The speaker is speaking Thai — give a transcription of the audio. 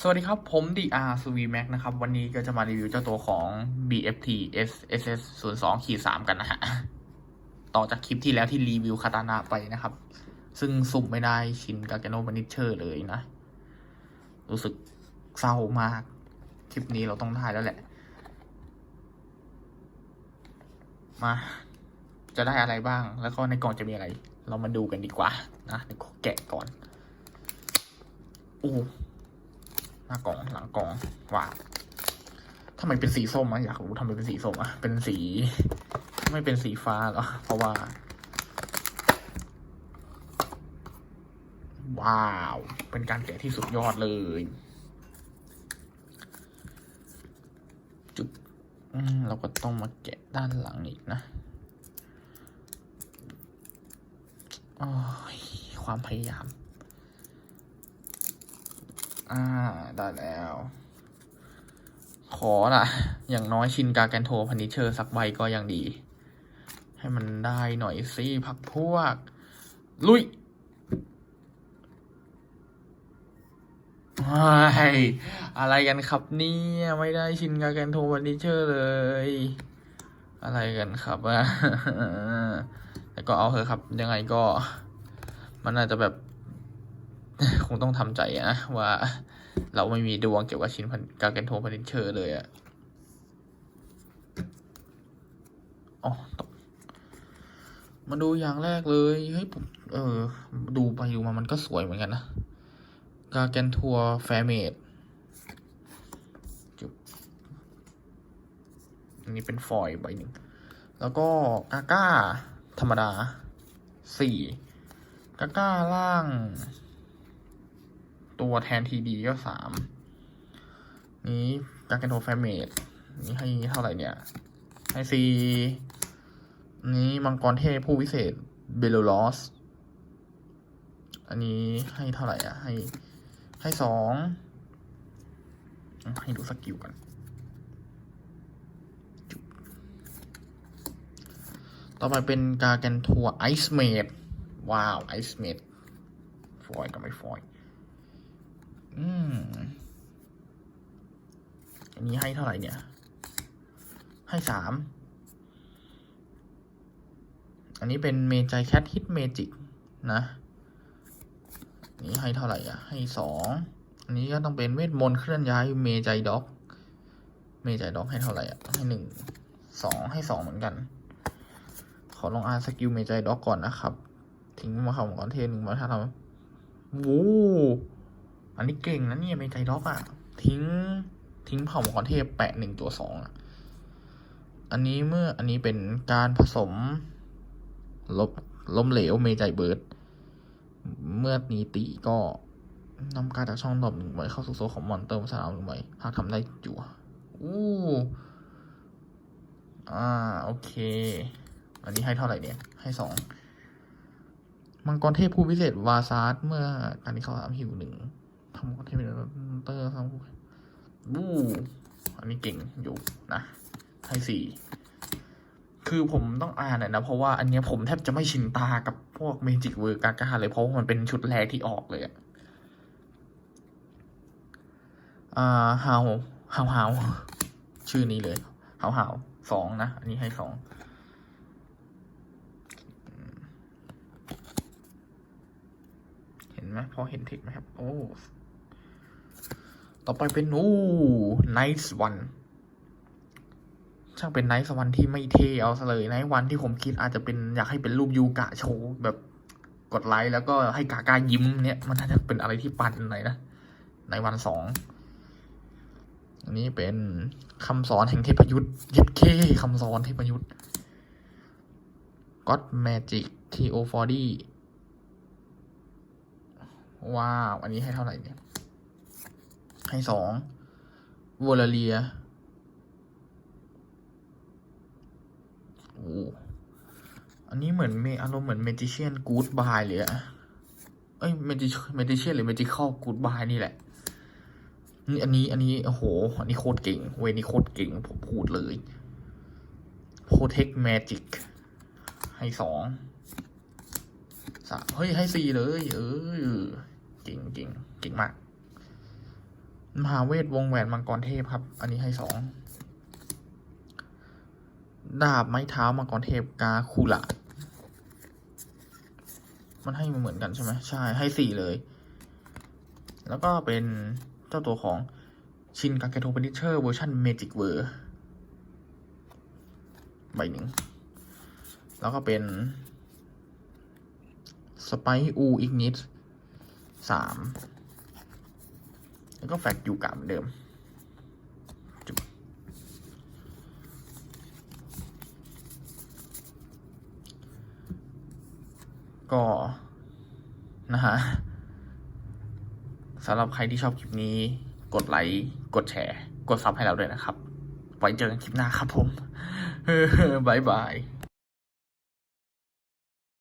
สวัสดีครับ ผม DR สวีแม็กนะครับ วันนี้ก็จะมารีวิวเจ้าตัวของ BFT SSS 0 2ขีด3กันนะฮะ ต่อจากคลิปที่แล้วที่รีวิวคาตานะไปนะครับ ซึ่งสุ่มไม่ได้ชินกาเกโนบันิเชอร์เลยนะ รู้สึกเศร้ามาก คลิปนี้เราต้องได้แล้วแหละ มา จะได้อะไรบ้าง แล้วก็ในกล่องจะมีอะไร เรามาดูกันดีกว่า นะเดี๋ยวแกะก่อนอู้ หน้ากล่องหลังกล่องว้าทำไมเป็นสีส้มอะอยากรู้ทำไมเป็นสีส้มอะเป็นสี ไม่เป็นสีฟ้าเหรอ เพราะว่า ว้าว เป็นการแกะที่สุดยอดเลยจุดอืมเราก็ต้องมาแกะด้านหลังอีกนะอ้ยความพยายาม อ่า ได้แล้ว ขอล่ะ อย่างน้อยชินกาแกนโทพันิเชอร์สักใบก็ยังดี ให้มันได้หน่อยสิพักพวก ลุยว้ายอะไรกันครับเนี่ยไม่ได้ชินกาแกนโทพันิเชอร์เลย อะไรกันครับอะแต่ก็เอาเถอะครับยังไงก็ มันอาจจะแบบ คงต้องทำใจนะว่าเราไม่มีดวงเกี่ยวกับชิ้นกาเกนโทพันเชอร์เลยอะอ๋อมาดูอย่างแรกเลยเฮ้ยผมเออ ดูไปดูมามันก็สวยเหมือนกันนะกาแกนทัวแฟเมดจุบอันนี้เป็นฟอยล์ใบหนึ่ง แล้วก็กาก้าธรรมดาสี่กาก้าล่าง ตัวแทนทีดีก็สามนี้การกันโทแฟมเมดนี้ให้เท่าไหร่เนี่ย ให้ซีนี้มังกรเทพผู้วิเศษเบลลอส อันนี้ให้เท่าไหร่อะ ให้ให้สองให้ดูสกิลกันต่อไปเป็นการกันทัวไอซ์เมดว้าวไอซ์เมดฟอยกับไม่ฟอย อืมอันนี้ให้เท่าไหร่เนี่ย ให้สาม อันนี้เป็นเมจแคทฮิตเมจิกนะนนี้ให้เท่าไหร่อะ ให้สอง อันนี้ก็ต้องเป็นเวทมนต์เคลื่อนย้ายเมจด็อก เมจด็อกให้เท่าไหร่อะ ให้หนึ่ง สอง ให้สองเหมือนกัน ขอลองอ่านสกิลเมจด็อกก่อนนะครับ ทิ้งมาคำก่อนเทหนึ่งมาถ้าทำวู้ อันนี้เก่งนะเนี่ยไม่ใจด็อกอะทิ้ง ทิ้งเผ่ามังกรเทพแปะหนึ่งตัวสองอะอันนี้เมื่ออันนี้เป็นการผสมลบล้มเหลวเมจัยเบิร์ด เมื่อนีตีก็นำการจากช่องดอปหนึ่งใบเข้าสู่โซของมอนเตอร์สนามหนึ่งใบหากทำได้จั่วอู้อ่า โอเค อันนี้ให้เท่าไหร่เนี่ย ให้สอง มังกรเทพผู้พิเศษวาซาร์ดเมื่อการที่เขาทำฮิวหนึ่ง ทำมังกรเทพเป็นเตอร์ทำวู้อันนี้เก่งอยู่นะให้สี่คือผมต้องอ่านหน่อยนะ เพราะว่าอันนี้ผมแทบจะไม่ชินตากับพวกเมจิกเวอร์กากาเลยเพราะว่ามันเป็นชุดแรกที่ออกเลยอะอ่าฮาวฮาวฮาวชื่อนี้เลยฮาวฮาวสองนะ อันนี้ให้สองเห็นไหมพอเห็นเทคไหมครับ โอ้ ต่อไปเป็นโอ้ nice one ช่างเป็น nice one ที่ไม่เท่เอาเลย nice one ที่ผมคิดอาจจะเป็นอยากให้เป็นรูปยูกะโชว์แบบกดไลค์แล้วก็ให้กากายิ้มเนี่ยมันน่าจะเป็นอะไรที่ปั่นหน่อยนะในวันสองอันนี้เป็นคำสอนแห่งเทพยุทธ์ย็ดเคคำสอนเทพยุทธ์ God Magic TO4D ว้าว อันนี้ให้เท่าไหร่เนี่ย ให้สองวอลเลียโอ้อันนี้เหมือนเมอารมณ์เหมือนเมจิเชียนกู๊ดบายเลยอะเอ้ยเมจิเมจิเชียนหรือเมจิคอลกู๊ดบายนี่แหละนี่อันนี้อันนี้โอ้โห อันนี้โคตรเก่ง เวนี้โคตรเก่ง ผมพูดเลย Protect Magic ให้สองสามเฮ้ย ให้สี่เลย เออ เก่งเก่งเก่งมาก มหาเวทวงแหวนมังกรเทพครับ อันนี้ให้สอง ดาบไม้เท้ามังกรเทพกาคูละมันให้มาเหมือนกันใช่ไหมใช่ ให้สี่เลย แล้วก็เป็นเจ้าตัวของชินกาเกโทเปนิเชอร์เวอร์ชันเมจิกเวอร์ใบหนึ่ง แล้วก็เป็นสไปอูอีกนิดสาม แล้วก็แฟกอยู่กาเหมือนเดิมจุบก็นะฮะสำหรับใครที่ชอบคลิปนี้ กดไลค์ กดแชร์ กดซับให้เราด้วยนะครับ ไว้เจอกันคลิปหน้าครับผมบ๊ายบาย